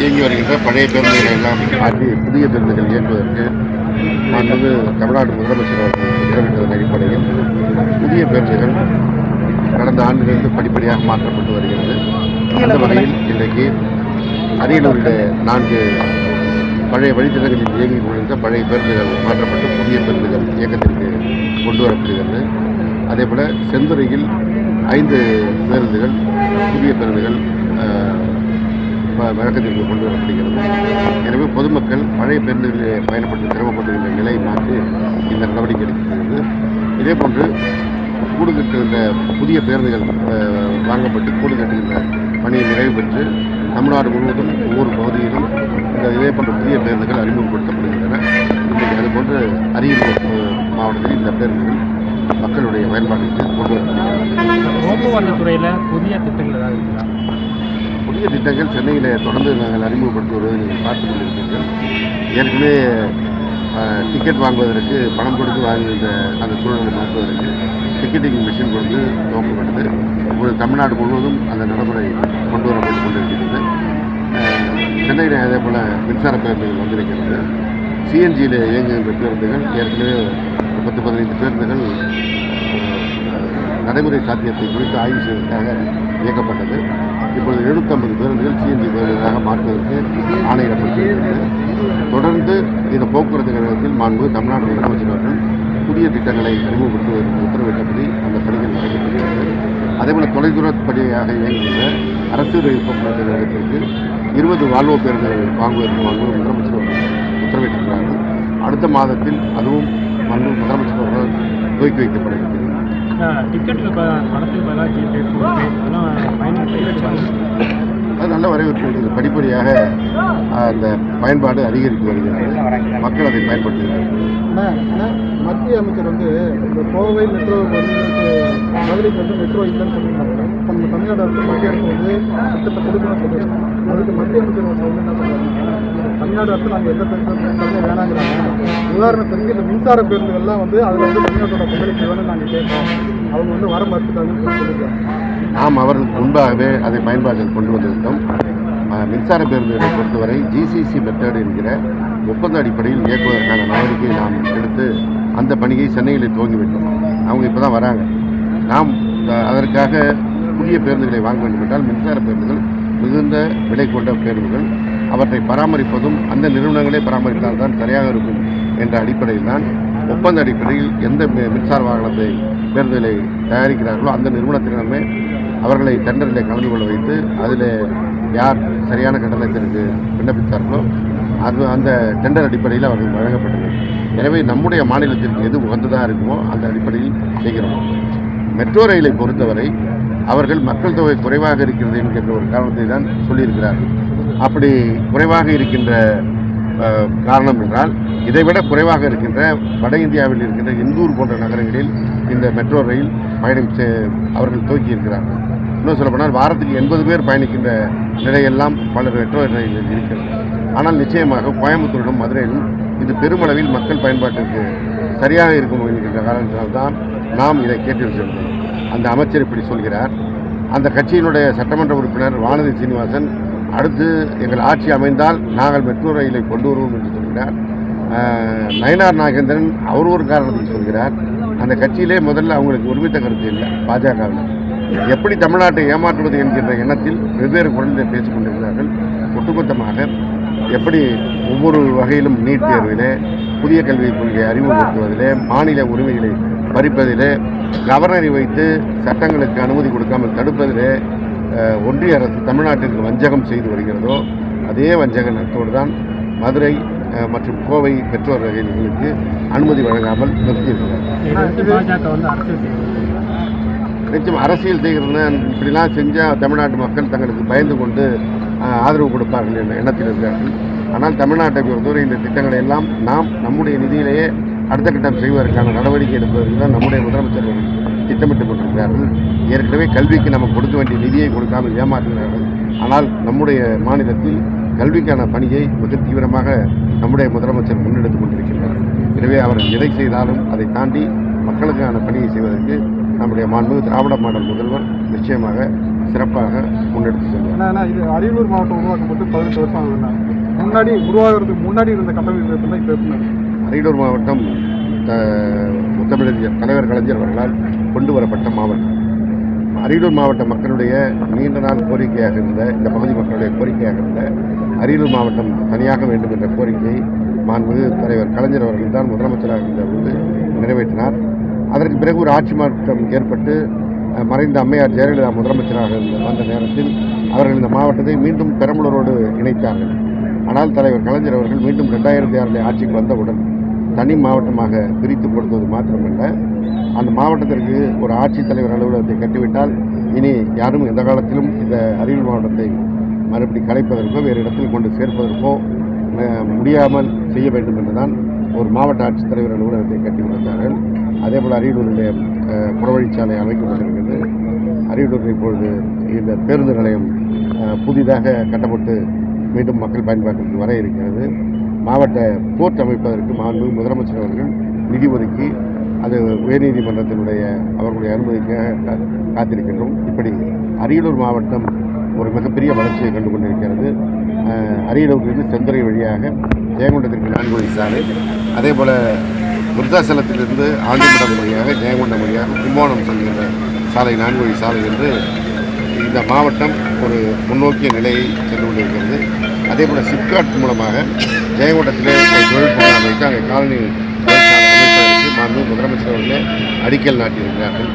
இயங்கி வருகின்ற பழைய பேருந்துகளை எல்லாம் மாற்றி புதிய பேருந்துகள் இயக்குவதற்கு மாண்புமிகு தமிழ்நாடு முதலமைச்சர் அவர்கள் உத்தரவிட்டதன் அடிப்படையில் புதிய பேருந்துகள் கடந்த ஆண்டிலிருந்து படிப்படியாக மாற்றப்பட்டு வருகிறது. அந்த வகையில் இன்றைக்கு அரியலூரில் நான்கு பழைய வழித்தடங்களில் இயங்கிக் கொண்டிருந்த பழைய பேருந்துகள் மாற்றப்பட்டு புதிய பேருந்துகள் இயக்கத்திற்கு கொண்டு வரப்படுகிறது. அதேபோல் செந்துறையில் ஐந்து பேருந்துகள் புதிய பேருந்துகள் வழக்கத்திற்கு கொண்டு வரப்படுகிறது. எனவே பொதுமக்கள் பழைய பேருந்துகளில் பயணப்பட்டு சிரமப்படுகின்ற நிலையை மாற்றி இந்த நடவடிக்கை எடுக்கிறது. இதேபோன்று கூடு கட்டுகின்ற புதிய பேருந்துகள் வாங்கப்பட்டு கூடு கட்டுகின்ற பணியை நிறைவு பெற்று தமிழ்நாடு முழுவதும் ஒவ்வொரு பகுதியிலும் இந்த இதே போன்ற புதிய பேருந்துகள் அறிமுகப்படுத்தப்படுகின்றன. இன்றைக்கு அதுபோன்று அரியலூர் மாவட்டத்தில் இந்த பேருந்துகள் மக்களுடைய பயன்பாட்டிற்கு கொண்டு வரப்படுகிறது. போக்குவரத்து துறையில் புதிய திட்டங்கள் ஏதாவது இருக்கிறார் புதிய திட்டங்கள் சென்னையில் தொடர்ந்து நாங்கள் அறிமுகப்படுத்தி வருவதை நீங்கள் பார்த்து கொண்டிருக்கிறீர்கள் ஏற்கனவே டிக்கெட் வாங்குவதற்கு பணம் கொடுத்து வாங்கியிருந்த அந்த சூழலை மாற்றுவதற்கு டிக்கெட்டிங் மிஷின் கொண்டு துவக்கப்பட்டது இப்பொழுது தமிழ்நாடு முழுவதும் அந்த நடைமுறை கொண்டு வரப்பட்டு கொண்டிருக்கிறது சென்னையில் அதே போல் மின்சார பேருந்துகள் வந்திருக்கிறது. சிஎன்ஜியில் இயங்குகின்ற பேருந்துகள் ஏற்கனவே பத்து பதினைந்து பேருந்துகள் நடைமுறை சாத்தியத்தை குறித்து ஆய்வு செய்வதற்காக இயக்கப்பட்டது. இப்பொழுது எழுநூற்றம்பது பேருந்துகள் சிஎன்ஜி பேருந்துகளாக மாற்றுவதற்கு ஆணையிடப்பட்டிருக்கிறது. தொடர்ந்து இந்த போக்குவரத்து கழகத்தில் மாண்பு தமிழ்நாடு முதலமைச்சர் அவர்கள் புதிய திட்டங்களை அறிமுகப்படுத்துவதற்கு உத்தரவிட்டபடி அந்த பணிகள் நடைபெற்றிருக்கிறது அதேபோல் அதேபோல் பணியாக இயங்குகிற அரசு போக்குவரத்து கழகத்திற்கு இருபது வால்வோ பேருந்துகள் வாங்குவதற்கு மாண்பு முதலமைச்சர் அவர்கள் உத்தரவிட்டிருக்கிறார்கள். அடுத்த மாதத்தில் அதுவும் மாண்பு முதலமைச்சர் அவர்கள் துவக்கி வைக்கப்பட டிக்கெட்டுக்கு பணத்துக்கு பதிலாக ஜிபே ஃபோன்பே அதெல்லாம் பயன்படுத்தி அது நல்ல வரவேற்பு படிப்படியாக அந்த பயன்பாடு அதிகரித்து வருகிறது. மக்கள் அதை பயன்படுத்துகிறார்கள். மத்திய அமைச்சர் வந்து இந்த கோவை மெட்ரோ வந்து மதுரைக்கு வந்து மெட்ரோ இல்லைன்னு சொல்லியிருந்தாங்க. நம்ம தமிழ்நாடு அரசு மத்திய அரசு வந்து திட்டத்தை கொடுக்கணும்னு சொல்லியிருக்காங்க அதுக்கு மத்திய அமைச்சர் வந்து என்ன சொல்றாங்க தமிழ்நாடு அரசு நாங்கள் எந்த திட்டமே வேணாங்கிறாங்க. உதாரணத்துக்கு இந்த மின்சார பேருந்துகள்லாம் வந்து அதில் வந்து தமிழ்நாட்டோட பங்களிப்பு வேணும்னு நாங்கள் கேட்போம் அவங்க வந்து வர மறுத்துட்டாங்கன்னு சொல்லியிருக்காங்க. நாம் அவர்களுக்கு முன்பாகவே அதை பயன்பாட்டில் கொண்டு வந்திருந்தோம். மின்சார பேருந்துகளை பொறுத்தவரை ஜிசிசி மெத்தட் என்கிற ஒப்பந்த அடிப்படையில் இயக்குவதற்கான நடவடிக்கையை நாம் எடுத்து அந்த பணியை சென்னையில் துவங்கிவிட்டோம். அவங்க இப்போ தான் வராங்க. நாம் அதற்காக புதிய பேருந்துகளை வாங்க வேண்டும் என்றால் மின்சார பேருந்துகள் மிகுந்த விலை கொண்ட பேருந்துகள் அவற்றை பராமரிப்பதும் அந்த நிறுவனங்களே பராமரித்தால் தான் சரியாக இருக்கும் என்ற அடிப்படையில் தான் ஒப்பந்த அடிப்படையில் எந்த மின்சார வாகனத்தை பேருந்துகளை தயாரிக்கிறார்களோ அந்த நிறுவனத்திடமே அவர்களை டெண்டரில் கலந்து கொள்ள வைத்து அதில் யார் சரியான கட்டணத்திற்கு விண்ணப்பித்தார்களோ அது அந்த டெண்டர் அடிப்படையில் அவர்கள் வழங்கப்பட்டது எனவே நம்முடைய மாநிலத்திற்கு எது உகந்ததாக இருக்குமோ அந்த அடிப்படையில் செய்கிறோம். மெட்ரோ ரயிலை பொறுத்தவரை அவர்கள் மக்கள் தொகை குறைவாக இருக்கிறது என்கின்ற ஒரு காரணத்தை தான் சொல்லியிருக்கிறார்கள் அப்படி குறைவாக இருக்கின்ற காரணம் என்றால் இதைவிட குறைவாக இருக்கின்ற வட இந்தியாவில் இருக்கின்ற இந்தூர் போன்ற நகரங்களில் இந்த மெட்ரோ ரயில் பயணம் அவர்கள் துவக்கி இருக்கிறார்கள் இன்னும் சொல்லப்போனால் வாரத்துக்கு எண்பது பேர் பயணிக்கின்ற நிலையெல்லாம் பல மெட்ரோ ரயில்கள் இருக்கிறது. ஆனால் நிச்சயமாக கோயம்புத்தூரிலும் மதுரையிலும் இது பெருமளவில் மக்கள் பயன்பாட்டிற்கு சரியாக இருக்கும் என்கின்ற காரணத்தினால்தான் நாம் இதை கேட்டிருக்கிறோம் அந்த அமைச்சர் இப்படி சொல்கிறார். அந்த கட்சியினுடைய சட்டமன்ற உறுப்பினர் வானதி சீனிவாசன் அடுத்து எங்கள் ஆட்சி அமைந்தால் நாங்கள் மெட்ரோ ரயிலை கொண்டு வருவோம் என்று சொல்கிறார். நயனார் நாகேந்திரன் அவர் ஒரு காரணத்துக்கு சொல்கிறார். அந்த கட்சியிலே முதல்ல அவங்களுக்கு ஒருமித்த கருத்து இல்லை பாஜகவில். எப்படி தமிழ்நாட்டை ஏமாற்றுவது என்கின்ற எண்ணத்தில் வெவ்வேறு குரலில் பேசிக் கொண்டிருக்கிறார்கள். ஒட்டுமொத்தமாக எப்படி ஒவ்வொரு வகையிலும் நீட் தேர்விலே புதிய கல்விக் கொள்கையை அறிமுகப்படுத்துவதிலே மாநில உரிமைகளை பறிப்பதிலே கவர்னரை வைத்து சட்டங்களுக்கு அனுமதி கொடுக்காமல் தடுப்பதிலே ஒன்றிய அரசு தமிழ்நாட்டிற்கு வஞ்சகம் செய்து வருகிறதோ அதே வஞ்சக நோக்கத்தோடு தான் மதுரை மற்றும் கோவை பெற்றோர் ரயில்களுக்கு அனுமதி வழங்காமல் நிறுத்தியிருக்கிறார். நிச்சயம் அரசியல் செய்கிறதுனா இப்படிலாம் செஞ்சால் தமிழ்நாட்டு மக்கள் தங்களுக்கு பயந்து கொண்டு ஆதரவு கொடுப்பார்கள் என்ற எண்ணத்தில் இருக்கிறார்கள். ஆனால் தமிழ்நாட்டை பொறுத்தவரை இந்த திட்டங்களை எல்லாம் நாம் நம்முடைய நிதியிலேயே அடுத்த கட்டம் செய்வதற்கான நடவடிக்கை எடுப்பதற்கு தான் நம்முடைய முதலமைச்சர் திட்டமிட்டு திட்டமிட்டுக் கொண்டிருக்கிறார்கள். ஏற்கனவே கல்விக்கு நம்ம கொடுக்க வேண்டிய நிதியை கொடுக்காமல் ஏமாற்றுகிறார்கள். ஆனால் நம்முடைய மாநிலத்தில் கல்விக்கான பணியை மிக தீவிரமாக நம்முடைய முதலமைச்சர் முன்னெடுத்துக் கொண்டிருக்கின்றார். எனவே அவர் எதை செய்தாலும் அதை தாண்டி மக்களுக்கான பணியை செய்வதற்கு நம்முடைய மாண்பு திராவிட மாடல் முதல்வர் நிச்சயமாக சிறப்பாக முன்னெடுத்து செல்வார். ஏன்னா இது அரியலூர் மாவட்டம் உருவாக்கப்பட்டு பதினெட்டு வருஷம் முன்னாடி உருவாகிறதுக்கு முன்னாடி இருந்த கட்டமைப்பு இப்போ அரியலூர் மாவட்டம் த- முத்தமிழறிஞர் தலைவர் கலைஞர் அவர்களால் கொண்டு வரப்பட்ட மாவட்டம். அரியலூர் மாவட்ட மக்களுடைய நீண்ட நாள் கோரிக்கையாக இருந்த இந்த பகுதி மக்களுடைய கோரிக்கையாக இருந்த அரியலூர் மாவட்டம் தனியாக வேண்டும் என்ற கோரிக்கையை மாண்புமிகு தலைவர் கலைஞர் அவர்கள் தான் முதலமைச்சராக இருந்தபோது நிறைவேற்றினார். அதற்கு பிறகு ஒரு ஆட்சி மாற்றம் ஏற்பட்டு மறைந்த அம்மையார் ஜெயலலிதா முதலமைச்சராக இருந்த வந்த நேரத்தில் அவர்கள் இந்த மாவட்டத்தை மீண்டும் பெரம்பலூரோடு இணைத்தார்கள். ஆனால் தலைவர் கலைஞர் அவர்கள் மீண்டும் ரெண்டாயிரத்தி ஆறில் ஆட்சிக்கு வந்தவுடன் தனி மாவட்டமாக பிரித்து கொடுத்தது மாத்திரமல்ல. அந்த மாவட்டத்திற்கு ஒரு ஆட்சித்தலைவர் அலுவலகத்தை கட்டிவிட்டால் இனி யாரும் எந்த காலத்திலும் இந்த அரியலூர் மாவட்டத்தை மறுபடி கலைப்பதற்கோ வேறு இடத்தில் கொண்டு சேர்ப்பதற்கோ முடியாமல் செய்ய வேண்டும் என்றுதான் ஒரு மாவட்ட ஆட்சித்தலைவர் அலுவலகத்தை கட்டி கொடுத்தார்கள். அதேபோல் அரியலூரிலே புறவழிச்சாலை அமைக்கப்பட்டிருக்கிறது அரியலூரில் இப்பொழுது இந்த பேருந்து நிலையம் புதிதாக கட்டப்பட்டு மீண்டும் மக்கள் பயன்பாட்டிற்கு வர இருக்கிறது. மாவட்ட கோர்ட் அமைப்பதற்கு மாண்பு முதலமைச்சர் அவர்கள் நிதி ஒதுக்கி அது உயர்நீதிமன்றத்தினுடைய அவர்களுடைய அனுமதிக்காக கா- காத்திருக்கின்றோம். இப்படி அரியலூர் மாவட்டம் ஒரு மிகப்பெரிய வளர்ச்சியை கண்டு கொண்டிருக்கிறது அரியலூரிலிருந்து செந்துறை வழியாக ஜெயங்கொண்டத்திற்கு நான்கு வழி சாலை. அதே போல் விருத்தாசலத்திலிருந்து ஆண்டிமடம் வழியாக ஜெயங்கொண்டம் வழியாக கும்போணம் செல்கின்ற சாலை நான்கு வழி சாலை என்று இந்த மாவட்டம் ஒரு முன்னோக்கிய நிலையை சென்று கொண்டிருக்கிறது. அதே போல் சிப்காட் மூலமாக ஜெயங்கோட்டத்திலே ஒரு அமைத்து அங்கே காலனி அமைப்பதற்கு மாண்பு முதலமைச்சர் அவர்களே அடிக்கல் நாட்டியிருக்கிறார்கள்.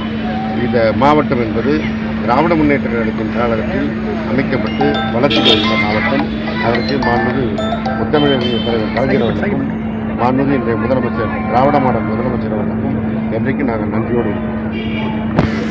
இந்த மாவட்டம் என்பது திராவிட முன்னேற்ற கழகத்தின் காலத்தில் அமைக்கப்பட்டு வளர்ச்சி பெறுகின்ற மாவட்டம். அதற்கு மாண்பு முத்தமிழர் தலைவர் கலைஞர் அவர்களுக்கும் மாண்புமிகு இன்றைய முதலமைச்சர் திராவிட மாடல் முதலமைச்சர் அவர்களுக்கும் என்றைக்கு நாங்கள் நன்றியோடு இருக்கிறோம்.